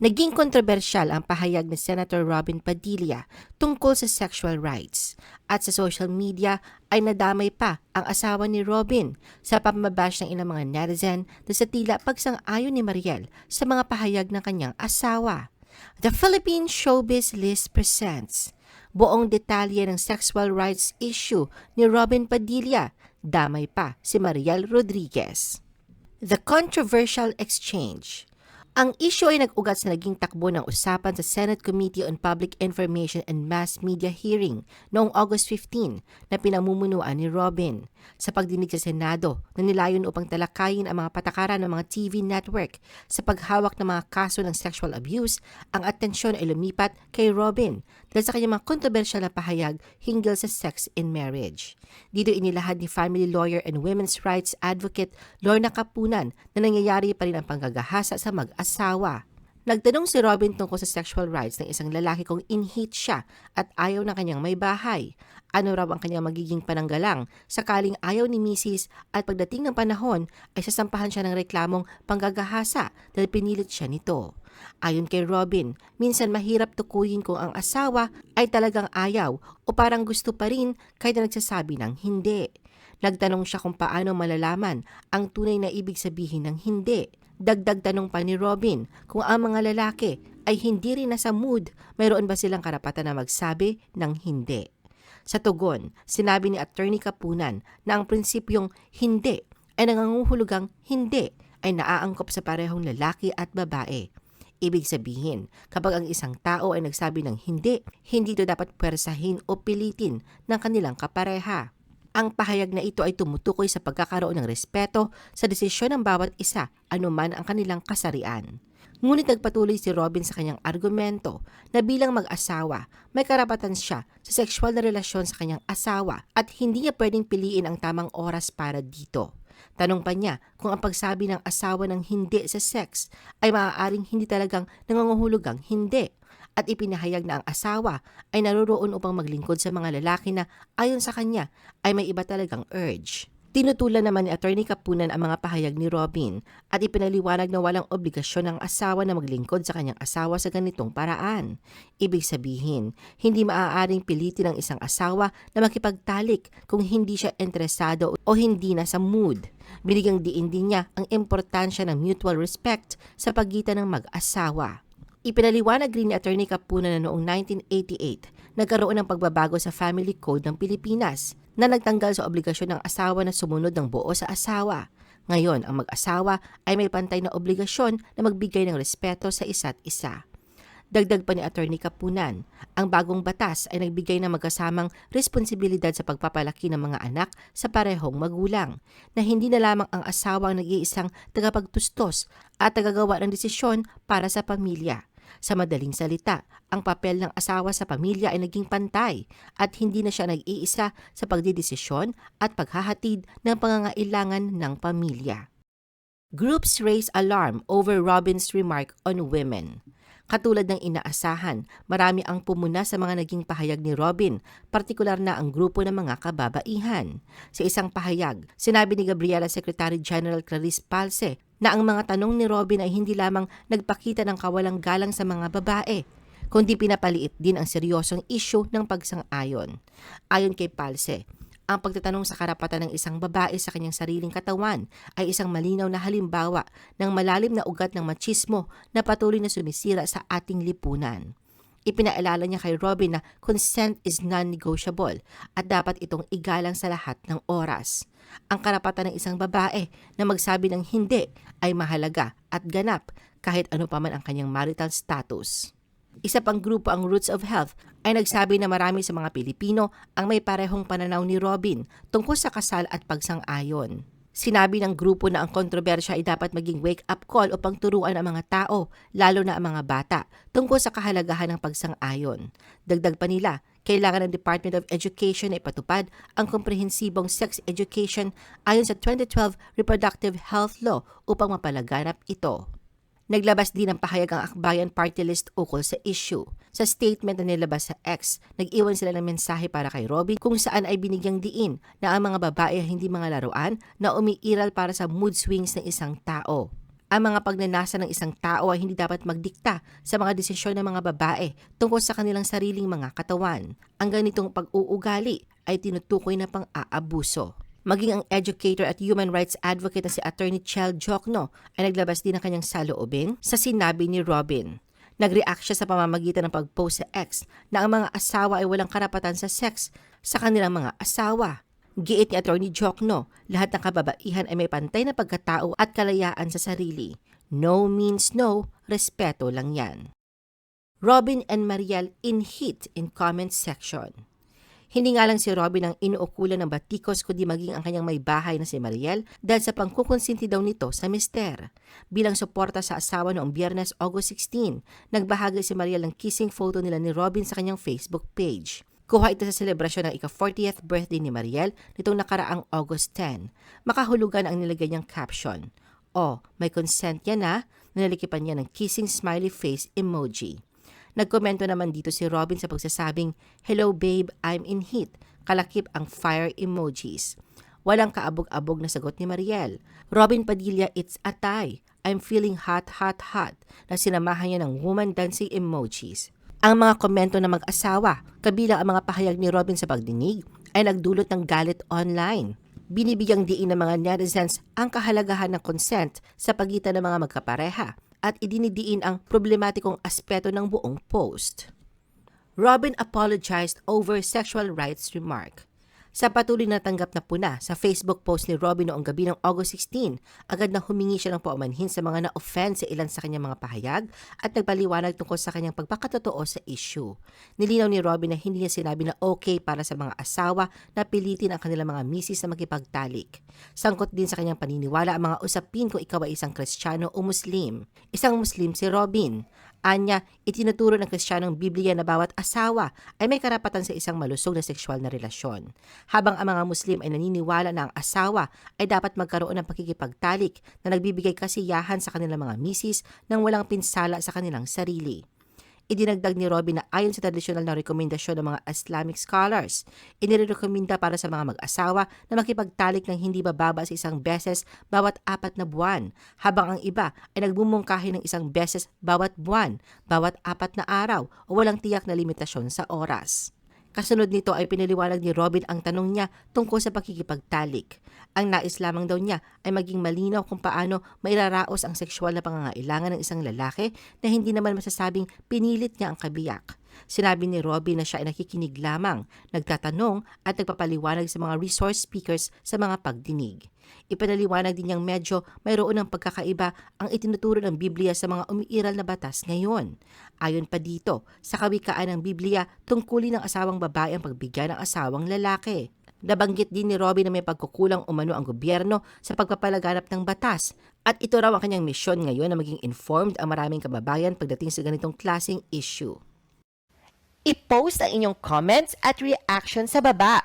Naging kontrobersyal ang pahayag ni Senator Robin Padilla tungkol sa sexual rights at sa social media ay nadamay pa ang asawa ni Robin sa pamabash ng ilang mga netizen na sa tila pagsang-ayon ni Mariel sa mga pahayag ng kanyang asawa. The Philippine Showbiz List presents buong detalye ng sexual rights issue ni Robin Padilla, damay pa si Mariel Rodriguez. The Controversial Exchange ang issue ay nag-ugat sa naging takbo ng usapan sa Senate Committee on Public Information and Mass Media hearing noong August 15 na pinamumunuan ni Robin. Sa pagdinig sa Senado na nilayon upang talakayin ang mga patakaran ng mga TV network sa paghawak ng mga kaso ng sexual abuse, ang atensyon ay lumipat kay Robin dahil sa kanyang mga kontrobersyal na pahayag hinggil sa sex in marriage. Dito inilahad ni family lawyer and women's rights advocate Lorna Kapunan na nangyayari pa rin ang panggagahasa sa mag-asawa. Nagtanong si Robin tungkol sa sexual rights ng isang lalaki kung inhit siya at ayaw ng kanyang may bahay. Ano raw ang kanyang magiging pananggalang sakaling ayaw ni Mrs. at pagdating ng panahon ay sasampahan siya ng reklamong panggagahasa dahil pinilit siya nito. Ayon kay Robin, minsan mahirap tukuyin kung ang asawa ay talagang ayaw o parang gusto pa rin kahit na nagsasabi ng hindi. Nagtanong siya kung paano malalaman ang tunay na ibig sabihin ng hindi. Dagdag tanong pa ni Robin kung ang mga lalaki ay hindi rin nasa mood, mayroon ba silang karapatan na magsabi ng hindi. Sa tugon, sinabi ni Attorney Kapunan na ang prinsipyong hindi ay nanganguhulugang hindi ay naaangkop sa parehong lalaki at babae. Ibig sabihin, kapag ang isang tao ay nagsabi ng hindi, hindi ito dapat pwersahin o pilitin ng kanilang kapareha. Ang pahayag na ito ay tumutukoy sa pagkakaroon ng respeto sa desisyon ng bawat isa anuman ang kanilang kasarian. Ngunit nagpatuloy si Robin sa kanyang argumento na bilang mag-asawa, may karapatan siya sa sexual na relasyon sa kanyang asawa at hindi niya pwedeng piliin ang tamang oras para dito. Tanong pa niya kung ang pagsabi ng asawa ng hindi sa sex ay maaaring hindi talagang nanganguhulugang hindi at ipinahayag na ang asawa ay naroroon upang maglingkod sa mga lalaki na ayon sa kanya ay may iba talagang urge. Tinutulan naman ni Attorney Kapunan ang mga pahayag ni Robin at ipinaliwanag na walang obligasyon ng asawa na maglingkod sa kanyang asawa sa ganitong paraan. Ibig sabihin, hindi maaaring pilitin ng isang asawa na makipagtalik kung hindi siya interesado o hindi na sa mood. Binigyang diin din niya ang importansya ng mutual respect sa pagitan ng mag-asawa. Ipinaliwanag rin ni Attorney Kapunan na noong 1988, nagkaroon ng pagbabago sa Family Code ng Pilipinas na nagtanggal sa obligasyon ng asawa na sumunod ng buo sa asawa. Ngayon, ang mag-asawa ay may pantay na obligasyon na magbigay ng respeto sa isa't isa. Dagdag pa ni Attorney Kapunan, ang bagong batas ay nagbigay ng magkasamang responsibilidad sa pagpapalaki ng mga anak sa parehong magulang, na hindi na lamang ang asawa ang nag-iisang tagapagtustos at tagagawa ng desisyon para sa pamilya. Sa madaling salita, ang papel ng asawa sa pamilya ay naging pantay at hindi na siya nag-iisa sa pagdidesisyon at paghahatid ng pangangailangan ng pamilya. Groups raise alarm over Robin's remark on women. Katulad ng inaasahan, marami ang pumuna sa mga naging pahayag ni Robin, partikular na ang grupo ng mga kababaihan. Sa isang pahayag, sinabi ni Gabriela Secretary General Clarice Palse na ang mga tanong ni Robin ay hindi lamang nagpakita ng kawalang galang sa mga babae, kundi pinapaliit din ang seryosong issue ng pagsang-ayon. Ayon kay Palse, ang pagtatanong sa karapatan ng isang babae sa kanyang sariling katawan ay isang malinaw na halimbawa ng malalim na ugat ng machismo na patuloy na sumisira sa ating lipunan. Ipinaalala niya kay Robin na consent is non-negotiable at dapat itong igalang sa lahat ng oras. Ang karapatan ng isang babae na magsabi ng hindi ay mahalaga at ganap kahit ano pa man ang kanyang marital status. Isa pang grupo ang Roots of Health ay nagsabi na marami sa mga Pilipino ang may parehong pananaw ni Robin tungkol sa kasal at pagsang-ayon. Sinabi ng grupo na ang kontrobersya ay dapat maging wake-up call upang turuan ang mga tao, lalo na ang mga bata, tungkol sa kahalagahan ng pagsang-ayon. Dagdag pa nila, kailangan ng Department of Education ay patupad ang komprehensibong sex education ayon sa 2012 Reproductive Health Law upang mapalaganap ito. Naglabas din ng pahayag ang Akbayan Party List ukol sa issue. Sa statement na nilabas sa X, nag-iwan sila ng mensahe para kay Robin kung saan ay binigyang diin na ang mga babae hindi mga laruan na umiiral para sa mood swings ng isang tao. Ang mga pagnanasa ng isang tao ay hindi dapat magdikta sa mga desisyon ng mga babae tungkol sa kanilang sariling mga katawan. Ang ganitong pag-uugali ay tinutukoy na pang-aabuso. Maging ang educator at human rights advocate na si Attorney Chel Jokno ay naglabas din ng kanyang saloobin sa sinabi ni Robin. Nag-react siya sa pamamagitan ng pag-post sa X na ang mga asawa ay walang karapatan sa sex sa kanilang mga asawa. Giit ni Attorney Jokno, lahat ng kababaihan ay may pantay na pagkatao at kalayaan sa sarili. No means no, respeto lang yan. Robin and Mariel in heat in comment section. Hindi nga lang si Robin ang inuukulan ng batikos kundi maging ang kanyang may bahay na si Mariel dahil sa pangkukonsinti daw nito sa mister. Bilang suporta sa asawa noong biyernes August 16, nagbahagi si Mariel ng kissing photo nila ni Robin sa kanyang Facebook page. Kuha ito sa selebrasyon ng ika-40th birthday ni Mariel nitong nakaraang August 10. Makahulugan ang nilagay niyang caption. O, may consent yan na, nalilikipan niya ng kissing smiley face emoji. Nagkomento naman dito si Robin sa pagsasabing, Hello babe, I'm in heat. Kalakip ang fire emojis. Walang kaabog-abog na sagot ni Mariel. Robin Padilla, it's atay. I'm feeling hot, hot, hot. Na sinamahan niya ng woman dancing emojis. Ang mga komento ng mag-asawa, kabilang ang mga pahayag ni Robin sa pagdinig, ay nagdulot ng galit online. Binibigyang diin ng mga netizens ang kahalagahan ng consent sa pagitan ng mga magkapareha at idinidiin ang problematikong aspeto ng buong post. Robin apologized over sexual rights remark. Sa patuloy na tanggap na puna sa Facebook post ni Robin noong gabi ng August 16, agad na humingi siya ng paumanhin sa mga na-offend sa ilan sa kanyang mga pahayag at nagpaliwanag tungkol sa kanyang pagpakatotoo sa issue. Nilinaw ni Robin na hindi niya sinabi na okay para sa mga asawa na pilitin ang kanilang mga misis na makipagtalik. Sangkot din sa kanyang paniniwala ang mga usapin kung ikaw ay isang Kristiyano o Muslim. Isang Muslim si Robin. Anya, itinuturo ng Kristiyanong Biblia na bawat asawa ay may karapatan sa isang malusog na sexual na relasyon. Habang ang mga Muslim ay naniniwala na ang asawa ay dapat magkaroon ng pakikipagtalik na nagbibigay kasiyahan sa kanilang mga misis nang walang pinsala sa kanilang sarili. Idinagdag ni Robin na ayon sa tradisyonal na rekomendasyon ng mga Islamic scholars, inirekomenda para sa mga mag-asawa na makipagtalik ng hindi bababa sa isang beses bawat apat na buwan, habang ang iba ay nagbumungkahi ng isang beses bawat buwan, bawat apat na araw o walang tiyak na limitasyon sa oras. Kasunod nito ay pinaliwanag ni Robin ang tanong niya tungkol sa pakikipagtalik. Ang nais lamang daw niya ay maging malinaw kung paano mairaraos ang sexual na pangangailangan ng isang lalaki na hindi naman masasabing pinilit niya ang kabiyak. Sinabi ni Robin na siya ay nakikinig lamang, nagtatanong at nagpapaliwanag sa mga resource speakers sa mga pagdinig. Ipinaliwanag din niyang medyo mayroon ng pagkakaiba ang itinuturo ng Biblia sa mga umiiral na batas ngayon. Ayon pa dito, sa kawikaan ng Biblia, tungkulin ng asawang babae ang pagbigyan ng asawang lalaki. Nabanggit din ni Robin na may pagkukulang umano ang gobyerno sa pagpapalaganap ng batas at ito raw ang kanyang misyon ngayon na maging informed ang maraming kababayan pagdating sa ganitong klaseng issue. I-post ang inyong comments at reaction sa baba